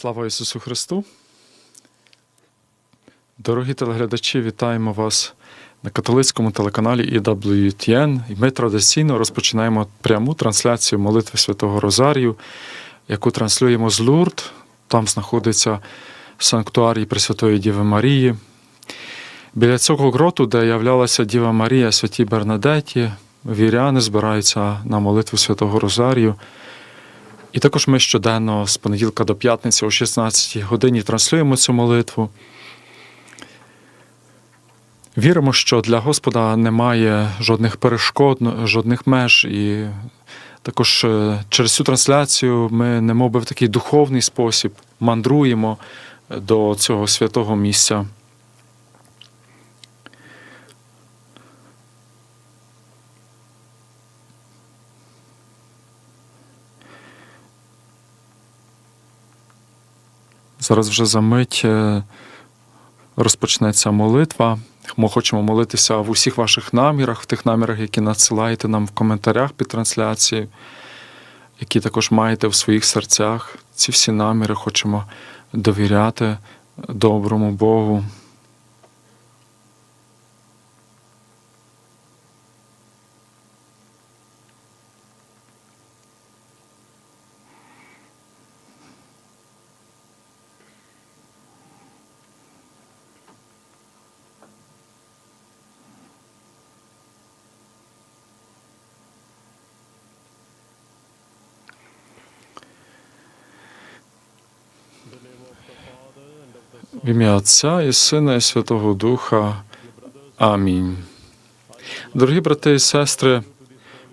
Слава Ісусу Христу! Дорогі телеглядачі, вітаємо вас на католицькому телеканалі EWTN. І ми традиційно розпочинаємо пряму трансляцію молитви Святого Розарію, яку транслюємо з Лурд. Там знаходиться санктуарій Пресвятої Діви Марії. Біля цього гроту, де являлася Діва Марія Святій Бернадеті, віряни збираються на молитву Святого Розарію. І також ми щоденно з понеділка до п'ятниці о 16 годині транслюємо цю молитву. Віримо, що для Господа немає жодних перешкод, жодних меж. І також е, через цю трансляцію ми, немов би в такий духовний спосіб, мандруємо до цього святого місця. Зараз вже за мить е, розпочнеться молитва. Ми хочемо молитися в усіх ваших намірах, в тих намірах, які надсилаєте нам в коментарях під трансляцією, які також маєте в своїх серцях. Ці всі наміри хочемо довіряти доброму Богу. Ім'я Отця і Сина, і Святого Духа. Амінь. Дорогі брати і сестри,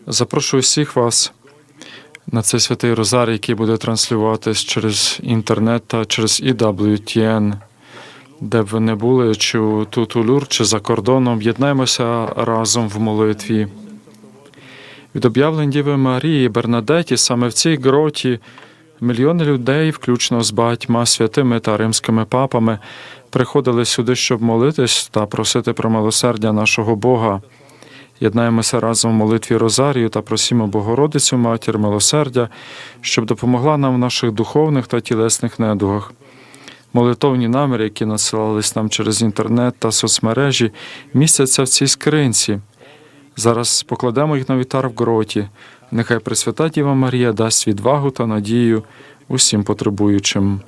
запрошую всіх вас на цей святий Розарій, який буде транслюватись через інтернет та через EWTN, де б ви не були, чи тут у Люр, чи за кордоном. Єднаємося разом в молитві. Від об'явлень Діви Марії Бернадеті саме в цій гроті мільйони людей, включно з багатьма святими та римськими папами, приходили сюди, щоб молитись та просити про милосердя нашого Бога. Єднаємося разом в молитві Розарію та просімо Богородицю, Матір милосердя, щоб допомогла нам в наших духовних та тілесних недугах. Молитовні наміри, які надсилались нам через інтернет та соцмережі, містяться в цій скринці. Зараз покладемо їх на вітар в гроті. Нехай Пресвята Діва Марія дасть відвагу та надію усім потребуючим.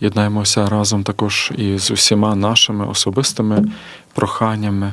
Єднаємося разом також і з усіма нашими особистими проханнями.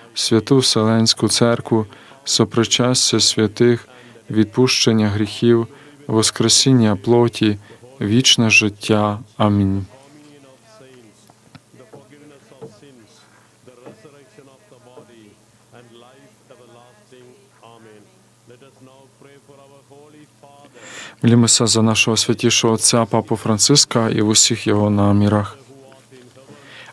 святу Вселенську Церкву, сопричастя святих, відпущення гріхів, воскресіння плоті, вічне життя. Амінь. Молімося за нашого святішого Отця Папу Франциска і в усіх його намірах.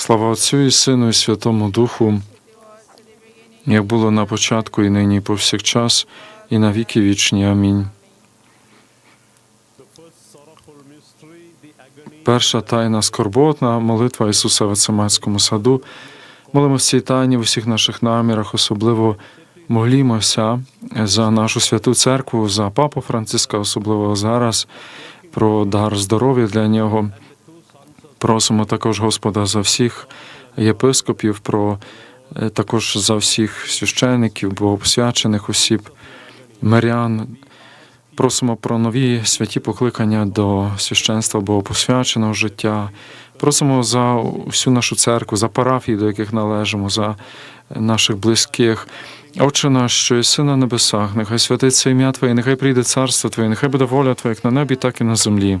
Слава Отцю і Сину, і Святому Духу, як було на початку, і нині, і повсякчас, і на віки вічні. Амінь. Перша тайна скорботна молитва Ісуса в Ецематському саду. Молимо в цій тайні в усіх наших намірах, особливо молімося за нашу святу церкву, за папу Франциска, особливо зараз, про дар здоров'я для нього. Просимо також Господа за всіх єпископів, про е, також за всіх священиків, богопосвячених осіб, мирян. Просимо про нові святі покликання до священства богопосвяченого життя. Просимо за всю нашу церкву, за парафії, до яких належимо, за наших близьких. Отче наш, що єси на небесах, нехай святиться ім'я Твоє, нехай прийде царство Твоє, нехай буде воля Твоя, як на небі, так і на землі.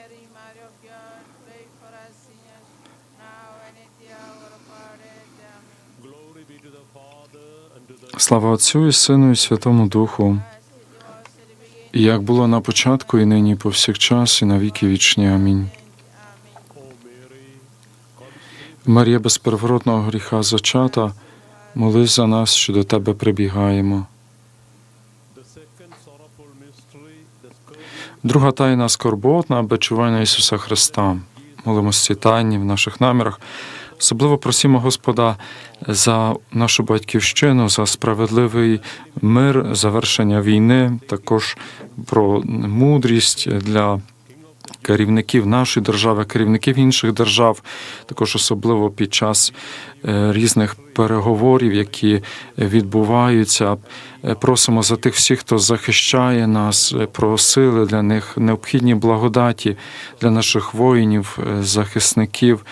Слава Отцю і Сину, і Святому Духу, як було на початку, і нині, і повсякчас, і на віки вічні. Амінь. Марія без переворотного гріха зачата, молись за нас, що до тебе прибігаємо. Друга тайна скорботна бичування Ісуса Христа. Молимося цій тайні в наших намірах. Особливо просимо Господа за нашу батьківщину, за справедливий мир, завершення війни, також про мудрість для керівників нашої держави, керівників інших держав, також особливо під час е, різних переговорів, які відбуваються. Е, Просимо за тих всіх, хто захищає нас, е, про сили для них, необхідні благодаті для наших воїнів, захисників.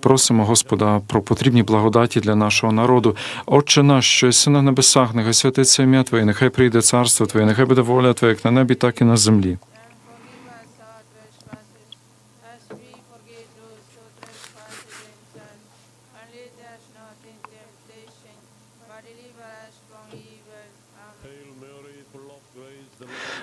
Просимо Господа про потрібні благодаті для нашого народу. Отче наш, що єси на небесах, нехай святиться ім'я Твоє, нехай прийде царство Твоє, нехай буде воля Твоя, як на небі, так і на землі.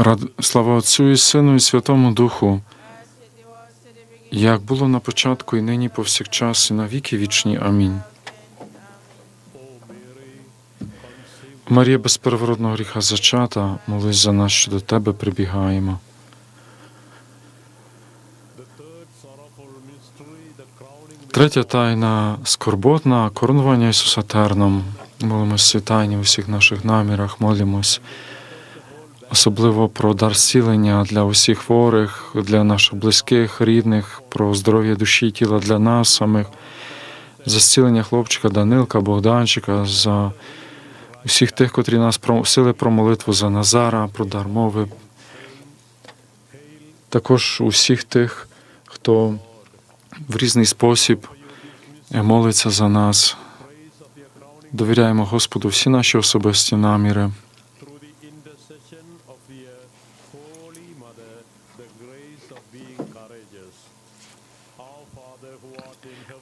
Рад... Слава Отцю і Сину, і Святому Духу, як було на початку, і нині повсякчас, і на віки вічні. Амінь. Марія без переворотного гріха зачата, молись за нас, що до тебе прибігаємо. Третя тайна скорботна коронування Ісуса Терном. Молимось цій тайні у всіх наших намірах, молимось. Особливо про дар зцілення для усіх хворих, для наших близьких, рідних, про здоров'я душі і тіла для нас самих, за зцілення хлопчика Данилка, Богданчика, за усіх тих, котрі нас просили про молитву за Назара, про дар мови. Також усіх тих, хто в різний спосіб молиться за нас. Довіряємо Господу всі наші особисті наміри.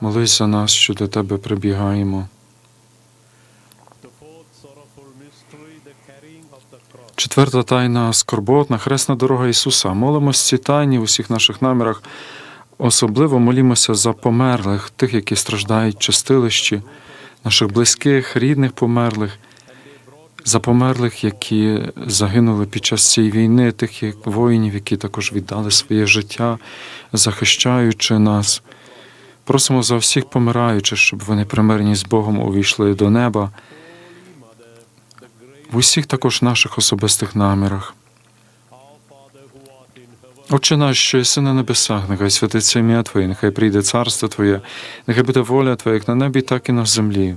молись за нас, що до тебе прибігаємо. Четверта тайна скорботна, хресна дорога Ісуса. Молимось ці тайні в усіх наших намірах. Особливо молімося за померлих, тих, які страждають в чистилищі, наших близьких, рідних померлих, за померлих, які загинули під час цієї війни, тих воїнів, які також віддали своє життя, захищаючи нас. Просимо за всіх помираючих, щоб вони примирені з Богом увійшли до неба. В усіх також наших особистих намірах. Отче наш, що єси на небесах, нехай святиться ім'я Твоє, нехай прийде царство Твоє, нехай буде воля Твоя, як на небі, так і на землі.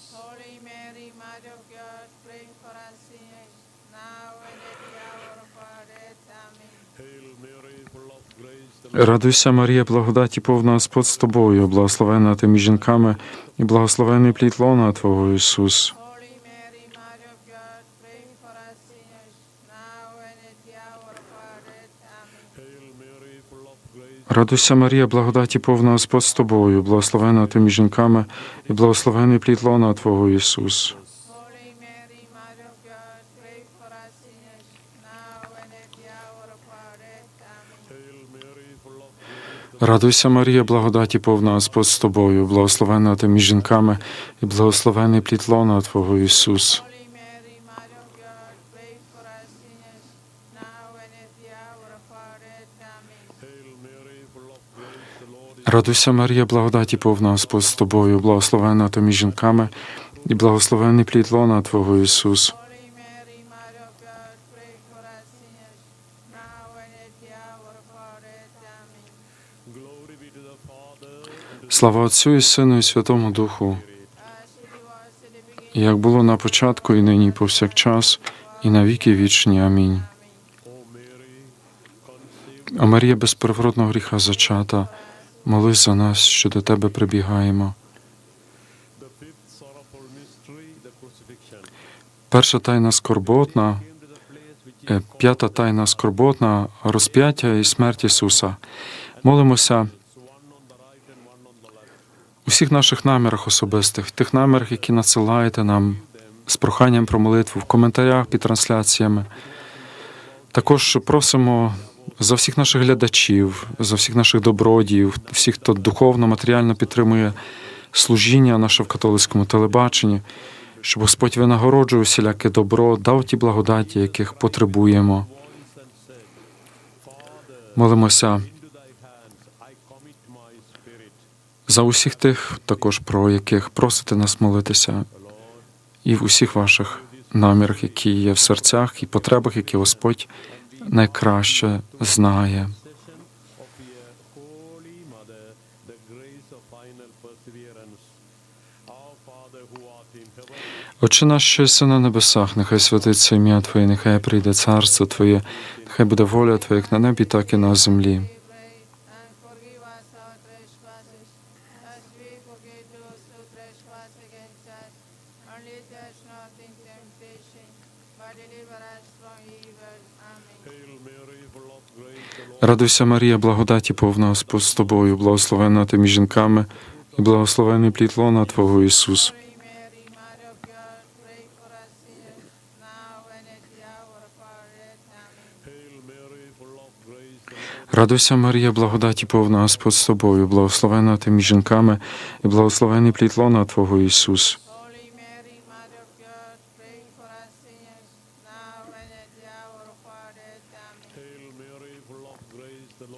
Радуйся, Марія, благодаті повна Господь з тобою, благословена ти між жінками, і благословений плід лона Твого Ісус. Радуйся, Марія, благодаті повна Господь з тобою, благословена ти між жінками, і благословений плід лона Твого Ісус. Радуйся, Марія, благодаті повна Господь з тобою, благословена ти між жінками, і благословений плід лона Твого Ісус. Радуйся, Марія, благодаті повна Господь з тобою, благословена ти між жінками, і благословений плід лона Твого Ісус. Слава Отцю і Сину, і Святому Духу, як було на початку, і нині, і повсякчас, і на віки вічні. Амінь. О Марія без первородного гріха зачата, молись за нас, що до тебе прибігаємо. Перша тайна скорботна, е, п'ята тайна скорботна, розп'яття і смерть Ісуса. Молимося всіх наших намірах особистих, тих намірах, які надсилаєте нам з проханням про молитву в коментарях під трансляціями. Також просимо за всіх наших глядачів, за всіх наших добродіїв, всіх, хто духовно, матеріально підтримує служіння наше в католицькому телебаченні, щоб Господь винагороджував всіляке добро, дав ті благодаті, яких потребуємо. Молимося за усіх тих, також про яких просите нас молитися, і в усіх ваших намірах, які є в серцях і потребах, які Господь найкраще знає. Отче наш, що єси на небесах, нехай святиться ім'я Твоє, нехай прийде царство Твоє, нехай буде воля Твоя, як на небі, так і на землі. Радуйся, Марія, благодаті повна Господь з тобою, благословена ти між жінками, і благословений плід лона Твого Ісус. Радуйся, Марія, благодаті повна Господь з тобою, благословена ти між жінками, і благословений плід лона Твого Ісус.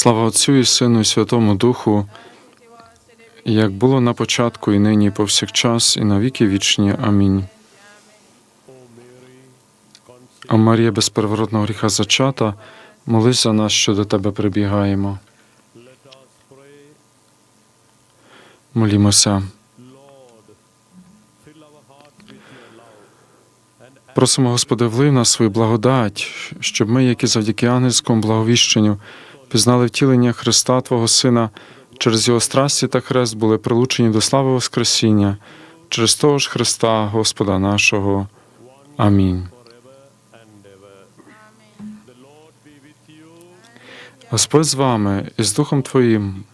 Слава Отцю і Сину, і Святому Духу, як було на початку, і нині, і повсякчас, і на віки вічні. Амінь. О Марія без первородного гріха зачата, молись за нас, що до тебе прибігаємо. Молімося. Просимо, Господи, влив на свою благодать, щоб ми, які завдяки ангельському благовіщенню, пізнали втілення Христа Твого Сина, через Його страсті та хрест були прилучені до слави Воскресіння, через того ж Христа, Господа нашого. Амінь. Господь з вами і з Духом Твоїм,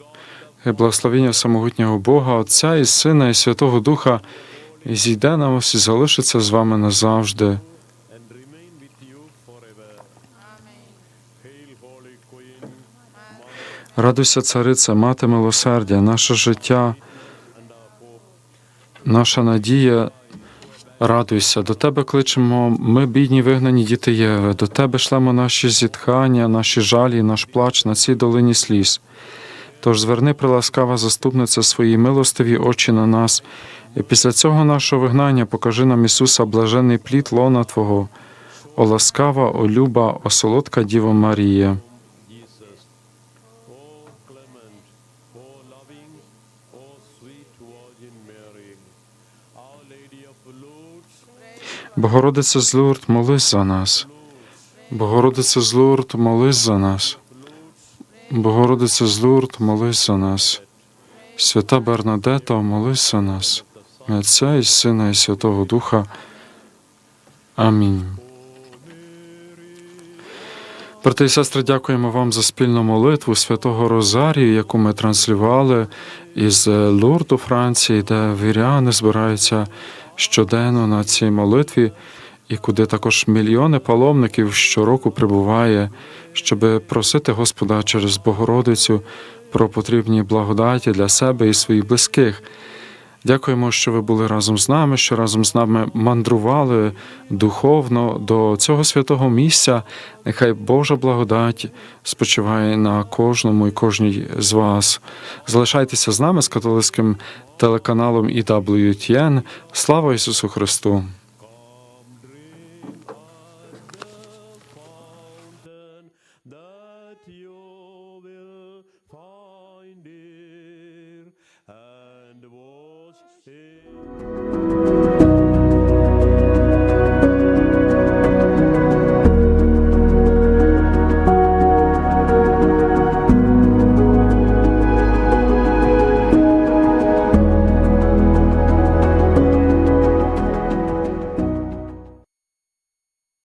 і благословення самогутнього Бога, Отця і Сина, і Святого Духа, і зійде на вас і залишиться з вами назавжди. Радуйся, цариця, мати милосердя, наше життя, наша надія. Радуйся, до тебе кличемо, ми, бідні вигнані діти Єви, до тебе шлемо наші зітхання, наші жалі, наш плач на цій долині сліз. Тож зверни, приласкава заступниця свої милостиві очі на нас, і після цього нашого вигнання покажи нам Ісуса, блажений плід лона Твого, о ласкава, о люба, о солодка Діво Марія. Богородице з Лурд, молись за нас. Богородице з Лурд, молись за нас. Богородице з Лурд, молись за нас. Свята Бернадето, молись за нас. Отця і Сина і Святого Духа. Амінь. Брати і сестри, дякуємо вам за спільну молитву Святого Розарію, яку ми транслювали із Лурду, Франції, де віряни збираються щоденно на цій молитві, і куди також мільйони паломників щороку прибуває, щоб просити Господа через Богородицю про потрібні благодаті для себе і своїх близьких. Дякуємо, що ви були разом з нами, що разом з нами мандрували духовно до цього святого місця. Нехай Божа благодать спочиває на кожному і кожній з вас. Залишайтеся з нами з католицьким телеканалом EWTN. Слава Ісусу Христу!